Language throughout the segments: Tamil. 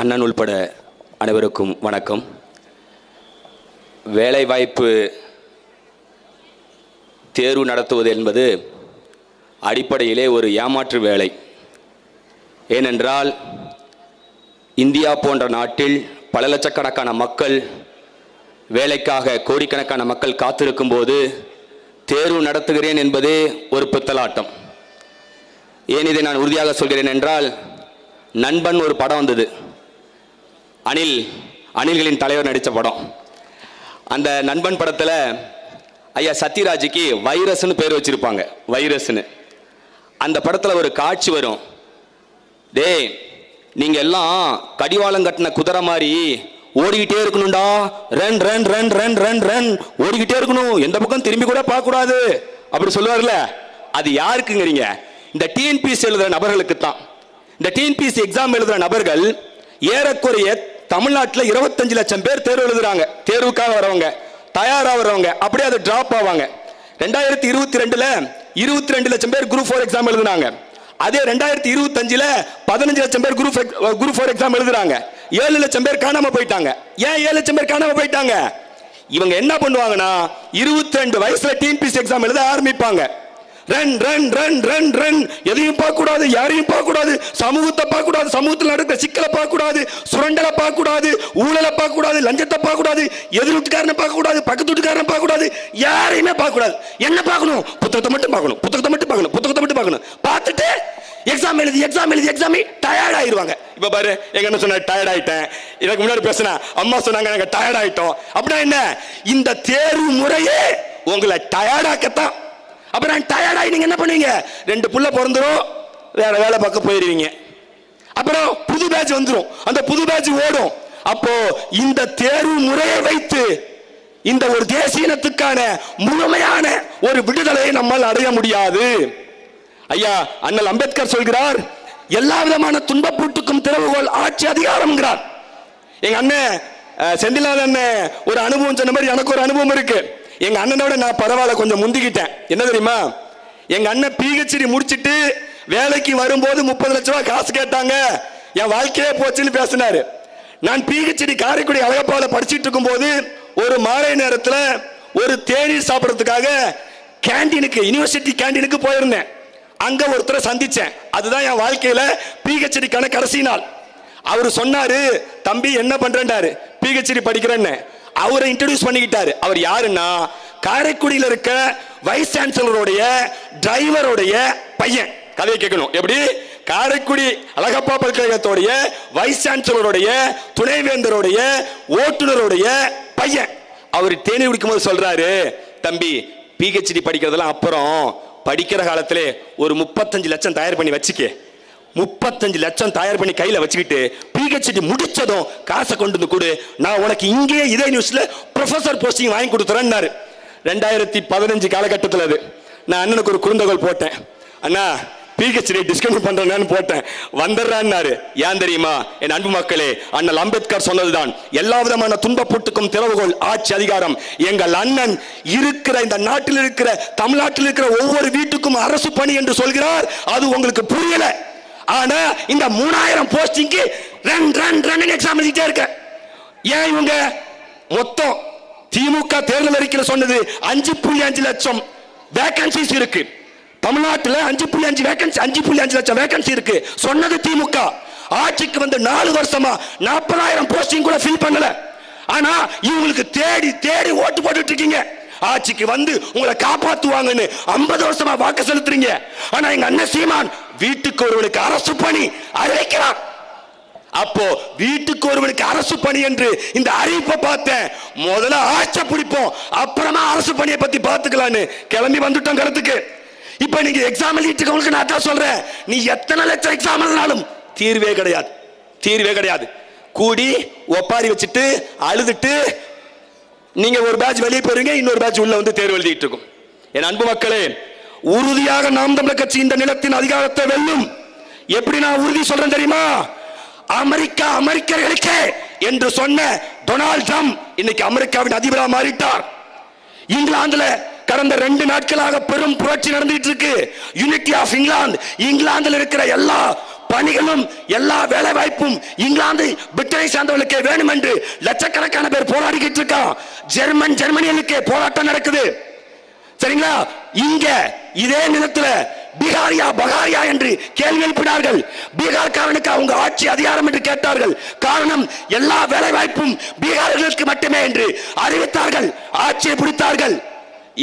அண்ணன் உள்பட அனைவருக்கும் வணக்கம். வேலைவாய்ப்பு தேர்வு நடத்துவது என்பது அடிப்படையிலே ஒரு ஏமாற்று வேலை. ஏனென்றால் இந்தியா போன்ற நாட்டில் பல லட்சக்கணக்கான மக்கள் வேலைக்காக கோடிக்கணக்கான மக்கள் காத்திருக்கும் போது தேர்வு நடத்துகிறேன் என்பதே ஒரு பித்தலாட்டம். ஏன் இதை நான் உறுதியாக சொல்கிறேன் என்றால் நண்பன் ஒரு படம் வந்தது. அனில் அனில்களின் தலைவர் நடித்த படம். அந்த நண்பன் படத்தில் ஐயா சத்யராஜுக்கு வைரஸ்னு பேர் வச்சுருப்பாங்க வைரஸ்னு அந்த படத்தில் ஒரு காட்சி வரும். டேய் நீங்கள் எல்லாம் கடிவாளம் கட்டின குதிரை மாதிரி ஓடிக்கிட்டே இருக்கணும்டா. Run run run run run run. ஓடிக்கிட்டே இருக்கணும். எந்த பக்கம் திரும்பி கூட பார்க்கக்கூடாது. அப்படி சொல்லுவார்ல. அது யாருக்குங்கிறீங்க? இந்த டிஎன்பிசி எழுதுற நபர்களுக்கு தான் இந்த டிஎன்பிசி எக்ஸாம் எழுதுற நபர்கள் ஏறக்குறைய தமிழ்நாட்டில் இருபத்தஞ்சு லட்சம் பேர் தேர்வு எழுதுறாங்க. தேர்வுக்காக வரவங்க தயாராக வரவங்க அப்படியே அது டிராப் ஆவாங்க. ரெண்டாயிரத்தி இருபத்தி ரெண்டுல இருபத்தி ரெண்டு லட்சம் பேர் குரூப் ஃபோர் எக்ஸாம் எழுதுனாங்க. அதே ரெண்டாயிரத்தி இருபத்தஞ்சில் பதினஞ்சு லட்சம் பேர் குரூப் குரூப் ஃபோர் எக்ஸாம் எழுதுறாங்க. ஏழு லட்சம் பேர் காணாம போயிட்டாங்க. ஏன் ஏழு லட்சம் பேர் காணாம போயிட்டாங்க? இவங்க என்ன பண்ணுவாங்கன்னா இருபத்தி ரெண்டு வயசுல டிஎன்பிசி எக்ஸாம் எழுத ஆரம்பிப்பாங்க. Run run run run run. எதையும் பார்க்க கூடாது யாரையும் பார்க்க கூடாது சமூகத்தை பார்க்க கூடாது சமூகத்தில் நடக்கிற சிக்கலை பார்க்க கூடாது சுரண்டலை பார்க்க கூடாது ஊழலை பார்க்க கூடாது லஞ்சத்தை பார்க்க கூடாது எதிர் வீட்டுக்காரனை பார்க்க கூடாது பக்கத்து வீட்டுக்காரனை பார்க்க கூடாது யாரையுமே பார்க்க கூடாது என்ன பார்க்கணும்? புத்தகத்தை மட்டும் பார்க்கணும். புத்தகத்தை மட்டும் பார்க்கணும். புத்தகத்தை மட்டும் பார்க்கணும். பார்த்துட்டு எக்ஸாம் எழுதி எக்ஸாம் எழுதி எக்ஸாம் டயர்ட் ஆயிருவாங்க. இப்போ பாரு எங்க என்ன சொன்ன டயர்ட் ஆயிட்டேன். இதுக்கு முன்னாடி பேசின அம்மா சொன்னாங்க நாங்கள் டயர்ட் ஆயிட்டோம். அப்படின்னா என்ன? இந்த தேர்வு முறையே உங்களை டயர்டாக்கத்தான் அப்புறம் டயர்ட் ஆகி நீங்க என்ன பண்ணுவீங்க? ரெண்டு புள்ள பிறந்துரும் வேற வேலை பார்க்க போயிருவீங்க. அப்புறம் புது பேட்ச் வந்துடும் அந்த புது பேட்ச் ஓடும். அப்போ இந்த தேர்வு முறையை வைத்து இந்த ஒரு தேசியனத்துக்கான முழுமையான ஒரு விடுதலையை நம்மால் அடைய முடியாது. ஐயா அண்ணல் அம்பேத்கர் சொல்கிறார் எல்லா விதமான துன்பப்பூட்டுக்கும் திறவுகோல் ஆட்சி அதிகாரம்ங்கிறார். எங்க அண்ணன் செந்திலால் அண்ணன் ஒரு அனுபவம் சொன்ன மாதிரி எனக்கு ஒரு அனுபவம் இருக்கு. எங்க அண்ணனோட நான் பரவாயில்ல கொஞ்சம் முந்திக்கிட்டேன். என்ன தெரியுமா? எங்க அண்ணன் பிஹெச்டி முடிச்சிட்டு வேலைக்கு வரும்போது முப்பது லட்ச ரூபாய் காசு கேட்டாங்க. என் வாழ்க்கையே போச்சுன்னு பேசினாரு. நான் பிஹெச்டி காரைக்குடி அழகப்பாவில் படிச்சிட்டு இருக்கும்போது ஒரு மாலை நேரத்தில் ஒரு தேநீர் சாப்பிட்றதுக்காக கேண்டீனுக்கு யூனிவர்சிட்டி கேண்டீனுக்கு போயிருந்தேன். அங்க ஒருத்தரை சந்திச்சேன். அதுதான் என் வாழ்க்கையில பிஹெச்டிக்கான கடைசி நாள். அவர் சொன்னாரு தம்பி என்ன பண்றேன்டாரு? பிஹெச்டி படிக்கிறேன்னு. அவரை இன்ட்ரடியூஸ் பண்ணிக்கிட்டாரு. அவர் யாருன்னா காரைக்குடியில் இருக்க வைஸ் சான்சலருடைய டிரைவருடைய பையன். கதையை கேட்கணும். எப்படி? காரைக்குடி அழகப்பா பல்கலைக்கழகத்துடைய வைஸ் சான்சலருடைய துணைவேந்தருடைய ஓட்டுநருடைய பையன். அவர் தேநீர் குடிக்கும்போது சொல்றாரு தம்பி பிஹெச்டி படிக்கிறதெல்லாம் அப்புறம் படிக்கிற காலத்திலே ஒரு முப்பத்தஞ்சு லட்சம் தயார் பண்ணி வச்சுக்க. முப்பத்தஞ்சு லட்சம் தயார் பண்ணி கையில் வச்சுக்கிட்டு பிஹெச்டி முடிச்சதும் காசை கொண்டு வந்து கொடு. நான் உனக்கு இங்கேயே இதே நியூஸ்ல ப்ரொஃபசர் போஸ்டிங் வாங்கி கொடுத்துறேன்னாரு. ரெண்டாயிரத்தி பதினஞ்சு காலகட்டத்தில் அது. நான் அண்ணனுக்கு ஒரு குறுந்தகவல் போட்டேன். அண்ணா பிஹெச்டி டிஸ்கவுண்ட் பண்றேன்னு போட்டேன். வந்துடுறான்னாரு. ஏன் தெரியுமா? என் அன்பு மக்களே அண்ணல் அம்பேத்கர் சொன்னதுதான். எல்லா விதமான துன்பப்பூட்டுக்கும் திறவுகோள் ஆட்சி அதிகாரம். எங்கள் அண்ணன் இருக்கிற இந்த நாட்டில் இருக்கிற தமிழ்நாட்டில் இருக்கிற ஒவ்வொரு வீட்டுக்கும் அரசு பணி என்று சொல்கிறார். அது உங்களுக்கு புரியல. ஆனா இந்த மூணாயிரம் போஸ்டிங்க்கு ரன் ரன் ரன் எக்ஸாம் எழுதிட்டே இருக்க. ஏன் இவங்க? மொத்தம் திமுக தேர்தல் அறிக்கையில் சொன்னது அஞ்சு புள்ளி அஞ்சு லட்சம் வேகன்சிஸ் இருக்கு. தமிழ்நாட்டில் அஞ்சு புள்ளி அஞ்சு வேகன்சி அஞ்சு புள்ளி அஞ்சு லட்சம் வேகன்சி இருக்கு. சொன்னது திமுக. ஆட்சிக்கு வந்து நாலு வருஷமா நாற்பதாயிரம் போஸ்டிங் கூட ஃபில் பண்ணல. ஆனா இவங்களுக்கு தேடி தேடி ஓட்டு போட்டுட்டு இருக்கீங்க. ஆட்சிக்கு வந்து உங்களை காப்பாத்துவாங்கன்னு ஐம்பது வருஷமா வாக்கு செலுத்துறீங்க. ஆனா எங்க அண்ணன் சீமான் வீட்டுக்கு ஒருவனுக்கு அரசு பணி அறிவிக்கிறான் அப்போ வீட்டுக்கு ஒருவனுக்கு அரசு பணி என்று இந்த அறிவிப்பை பார்த்தேன். முதல்ல ஆட்சை பிடிப்போம் அப்புறமா அரசு பணியை பத்தி பார்த்துக்கலான்னு. கிளம்பி வந்துட்டோம் கருத்துக்கு. இப்ப நீங்க எக்ஸாம் எழுதிட்டு நான் தான் சொல்றேன். நீ எத்தனை லட்சம் எக்ஸாம் எழுதினாலும் தீர்வே கிடையாது. தீர்வே கிடையாது. கூடி ஒப்பாரி வச்சுட்டு அழுதுட்டு நீங்க ஒரு பேட்ச் வெளியே போறீங்க இன்னொரு பேட்ச் உள்ள வந்து தேர்வு எழுதிட்டு இருக்கும். என் அன்பு மக்களே உறுதியாக நாம் தமிழர் கட்சி இந்த நிலத்தின் அதிகாரத்தை வெல்லும். எப்படி நான் உறுதி சொல்றேன் தெரியுமா? அமெரிக்கா அமெரிக்கர்களுக்கே என்று சொன்ன டொனால்ட் ட்ரம்ப் இன்னைக்கு அமெரிக்காவின் அதிபரா மாறிட்டார். இங்கிலாந்துல கடந்த ரெண்டு நாட்களாக பெரும் புரட்சி நடந்துட்டு இருக்கு. யூனிட்டி ஆஃப் இங்கிலாந்து இங்கிலாந்துல இருக்கிற எல்லா பணிகளும் எல்லா வேலை வாய்ப்பும் இங்கிலாந்து பிரிட்டனை சார்ந்தவர்களுக்கே வேணும் என்று லட்சக்கணக்கான பேர் போராடிக்கிட்டு இருக்கான். ஜெர்மன் ஜெர்மனிகளுக்கு போராட்டம் நடக்குது. சரிங்களா? இங்க இதே நிலத்துல பீகாரியா பகாரியா என்று கேள்வி எழுப்பினார்கள். பீகார்காரனுக்கு அவங்க ஆட்சி அதிகாரம் என்று கேட்டார்கள். காரணம் எல்லா வேலை வாய்ப்பும் பீகார்களுக்கு மட்டுமே என்று அறிவித்தார்கள். ஆட்சியை பிடித்தார்கள்.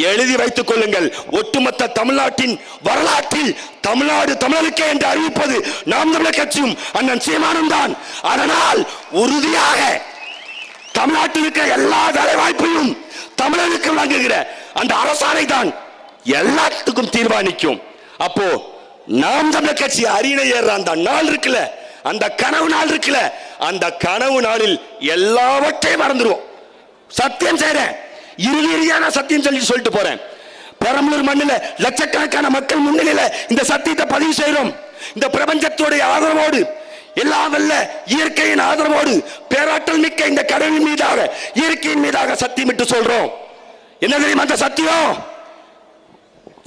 எழுதி வைத்துக் கொள்ளுங்கள். ஒட்டுமொத்த தமிழ்நாட்டின் வரலாற்றில் தமிழ்நாடு தமிழருக்கே என்று அறிவிப்பது நாம் தமிழர் கட்சியும் அண்ணன் சீமானும் தான். அதனால் உறுதியாக தமிழ்நாட்டில் இருக்கிற எல்லா வேலை வாய்ப்பையும் தமிழருக்கு வழங்குகிற அந்த அரசாணை தான் எல்லாத்துக்கும் தீர்மானிக்கும். அப்போ நாம் தமிழர் கட்சி அரியணை ஏற அந்த நாள் இருக்குல்ல அந்த கனவு நாள் இருக்குல்ல அந்த கனவு நாளில் எல்லாவற்றையும் மறந்துடுவோம் சத்தியம் செய்யறேன் இறுதி இறுதியான சத்தியம் சொல்லி சொல்லிட்டு போறேன். பெரம்பலூர் மண்ணில் லட்சக்கணக்கான மக்கள் முன்னிலையில இந்த சத்தியத்தை பதிவு செய்யறோம் இந்த பிரபஞ்சத்தோடைய ஆதரவோடு எல்லாம் வல்ல இயற்கையின் ஆதரவோடு பேராற்றல் மிக்க இந்த கடலின் மீதாக இயற்கையின் மீதாக சத்தியமிட்டு சொல்றோம். என்ன தெரியுமா அந்த சத்தியம்?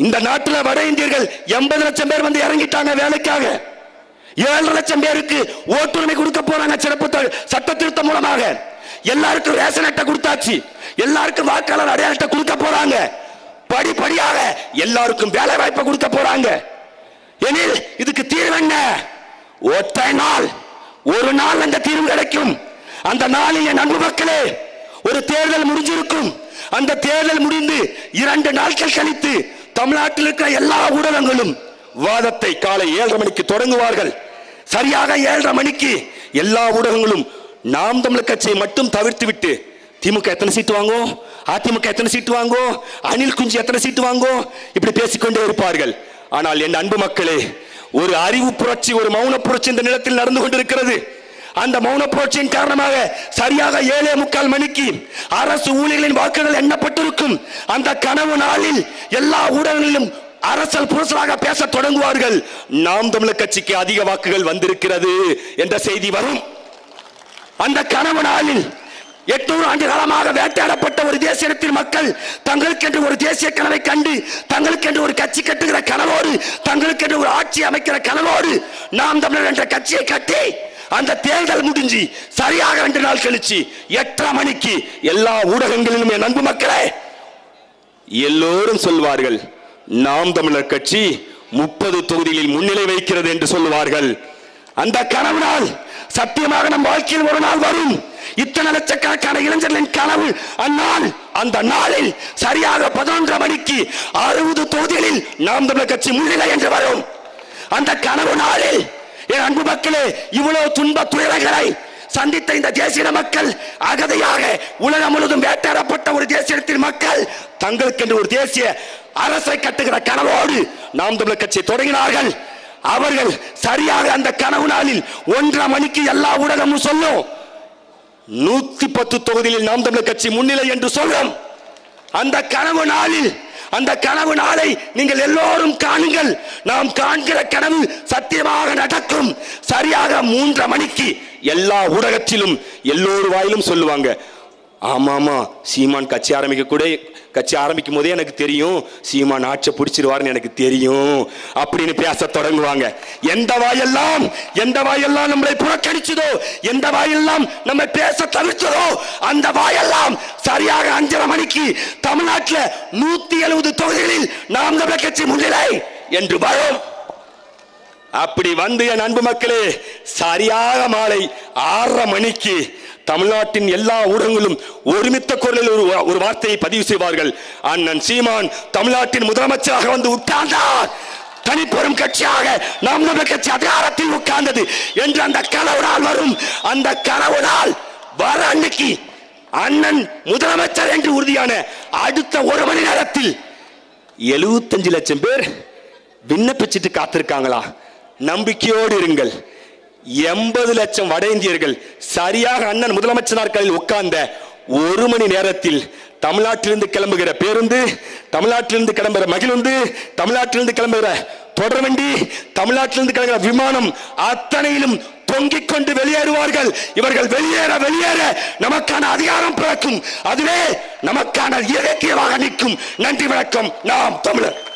இந்த நாட்டில் வட இந்தியர்கள் எண்பது லட்சம் பேர் வந்து இறங்கிட்டாங்க வேலைக்காக. ஏழரை லட்சம் பேருக்கு ஓட்டுரிமை கொடுக்க போறாங்க சிறப்பு சட்ட திருத்தம் மூலமாக. எல்லாருக்கும் ரேஷன் அட்டை கொடுத்தாச்சு. எல்லாருக்கும் வாக்காளர் அடையாள அட்டை கொடுக்க போறாங்க. படிப்படியாக எல்லாருக்கும் வேலை வாய்ப்பை கொடுக்க போறாங்க. எனில் இதுக்கு தீர்வு என்ன? ஒற்றை நாள். ஒரு நாள் அந்த தீர்வு கிடைக்கும். அந்த நாளில் என் அன்பு மக்களே ஒரு தேர்தல் முடிஞ்சிருக்கும். அந்த தேர்தல் முடிந்து இரண்டு நாட்கள் கழித்து தமிழ்நாட்டில் இருக்கிற எல்லா ஊடகங்களும் வாதத்தை காலை ஏழரை மணிக்கு தொடங்குவார்கள். சரியாக ஏழரை மணிக்கு எல்லா ஊடகங்களும் நாம் தமிழர் கட்சியை மட்டும் தவிர்த்து விட்டு திமுக எத்தனை சீட்டு வாங்கும் அதிமுக எத்தனை சீட்டு வாங்கும் அனில் குஞ்சு எத்தனை சீட்டு வாங்கும் இப்படி பேசிக்கொண்டே இருப்பார்கள். ஆனால் என் அன்பு மக்களே ஒரு அறிவு புரட்சி ஒரு மௌன புரட்சி இந்த நிலத்தில் நடந்து கொண்டிருக்கிறது. அந்த மௌன புரட்சியின் காரணமாக சரியாக ஏழே முக்கால் மணிக்கு அரசு ஊழியர்களின் வாக்குகள் எண்ணப்பட்டிருக்கும். அந்த கனவு நாளில் எல்லா ஊடகங்களிலும் அரசல் புரசலாக பேச தொடங்குவார்கள். நாம் தமிழர் கட்சிக்கு அதிக வாக்குகள் வந்திருக்கிறது என்ற செய்தி வரும். அந்த கனவு நாளில் எட்நூறு ஆண்டு காலமாக வேட்டையாடப்பட்ட ஒரு தேசியத்தின் மக்கள் தங்களுக்கென்று ஒரு தேசிய கனவை கண்டு தங்களுக்கென்று ஒரு கட்சி கட்டுகிற கனவோடு தங்களுக்கென்று ஒரு ஆட்சி அமைக்கிற கனவோடு நாம் தமிழர் என்ற கட்சியை கட்டி அந்த தேர்தல் முடிஞ்சு சரியாக ரெண்டு நாள் கழிச்சு எட்டரை மணிக்கு எல்லா ஊடகங்களிலும் என் அன்பு மக்களே எல்லோரும் சொல்வார்கள் நாம் தமிழர் கட்சி முப்பது தொகுதிகளில் முன்னிலை வைக்கிறது என்று சொல்லுவார்கள். அந்த கனவு நாள் சத்தியமாக நம் வாழ்க்கையில் ஒரு நாள் வரும். இத்தனை லட்சக்கணக்கான இளைஞர்களின் கனவு அந்நாள் அந்த நாளில் சரியாக பதினொன்றரை மணிக்கு அறுபது தொகுதிகளில் நாம் தமிழர் கட்சி முன்னிலை என்று வரும். அந்த கனவு நாளில் என் அன்பு மக்களே இவ்வளவு துன்ப துயரங்களை சந்தித்த இந்த தேசிய மக்கள் அகதையாக உலகம் முழுவதும் வேட்டையாடப்பட்ட ஒரு தேசியத்தின் மக்கள் தங்களுக்கென்று ஒரு தேசிய அரசை கட்டுகிற கனவோடு நாம் தமிழர் கட்சி தொடங்கினார்கள். அவர்கள் சரியாக அந்த கனவு நாளில் ஒன்றரை மணிக்கு எல்லா ஊடகமும் சொல்லும். நூத்தி பத்து தொகுதியில் நாம் தமிழர் கட்சி முன்னிலை என்று சொல்லும் அந்த கனவு நாளில் அந்த கனவு நாளை நீங்கள் எல்லோரும் காணுங்கள். நாம் காண்கிற கனவு சத்தியமாக நடக்கும். சரியாக மூன்றரை மணிக்கு எல்லா ஊடகத்திலும் எல்லோரு வாயிலும் சொல்லுவாங்க. ஆமா ஆமா சீமான் கட்சி ஆரம்பிக்க கூட கட்சி ஆரம்பிக்கும் போதே எனக்கு தெரியும் சீமான் ஆட்சியை பிடிச்சிருவாருன்னு எனக்கு தெரியும். அப்படின்னு பேச தொடங்குவாங்க. எந்த வாயெல்லாம் எந்த வாயெல்லாம் நம்மளை புறக்கணிச்சதோ எந்த வாயெல்லாம் நம்ம பேச தவிர்த்ததோ அந்த வாயெல்லாம் சரியாக அஞ்சரை மணிக்கு தமிழ்நாட்டில் நூத்தி எழுபது தொகுதிகளில் நாம் தமிழர் கட்சி முன்னிலை என்று வரும். அப்படி வந்து என் அன்பு மக்களே சரியாக மாலை ஆறரை மணிக்கு தமிழ்நாட்டின் எல்லா ஊடகங்களும் ஒருமித்த குரலில் ஒரு ஒரு வார்த்தையை பதிவு செய்வார்கள். அண்ணன் சீமான் தமிழ்நாட்டின் முதலமைச்சராக வந்து உட்கார்ந்தார். தனிப்பெரும் கட்சியாக நாம் தமிழர் கட்சி அதிகாரத்தில் உட்கார்ந்தது என்று அந்த கனவுடால் வரும். அந்த கனவுடால் வர அன்னைக்கு அண்ணன் முதலமைச்சர் என்று உறுதியான அடுத்த ஒரு மணி நேரத்தில் எழுபத்தஞ்சு லட்சம் பேர் விண்ணப்பிச்சுட்டு காத்திருக்காங்களா? நம்பிக்கையோடு இருங்கள். எண்பது லட்சம் வட இந்தியர்கள் சரியாக அண்ணன் முதலமைச்சர் நாற்காலில் உட்கார்ந்த ஒரு மணி நேரத்தில் தமிழ்நாட்டிலிருந்து கிளம்புகிற பேருந்து தமிழ்நாட்டிலிருந்து கிளம்புகிற மகிழுந்து தமிழ்நாட்டிலிருந்து கிளம்புகிற தொடர்வண்டி தமிழ்நாட்டிலிருந்து கிளம்புகிற விமானம் அத்தனையிலும் தொங்கிக் கொண்டு வெளியேறுவார்கள். இவர்கள் வெளியேற வெளியேற நமக்கான அதிகாரம் பிறக்கும். அதுவே நமக்கான இலக்கியமாக நிற்கும். நன்றி வணக்கம். நாம் தமிழர்.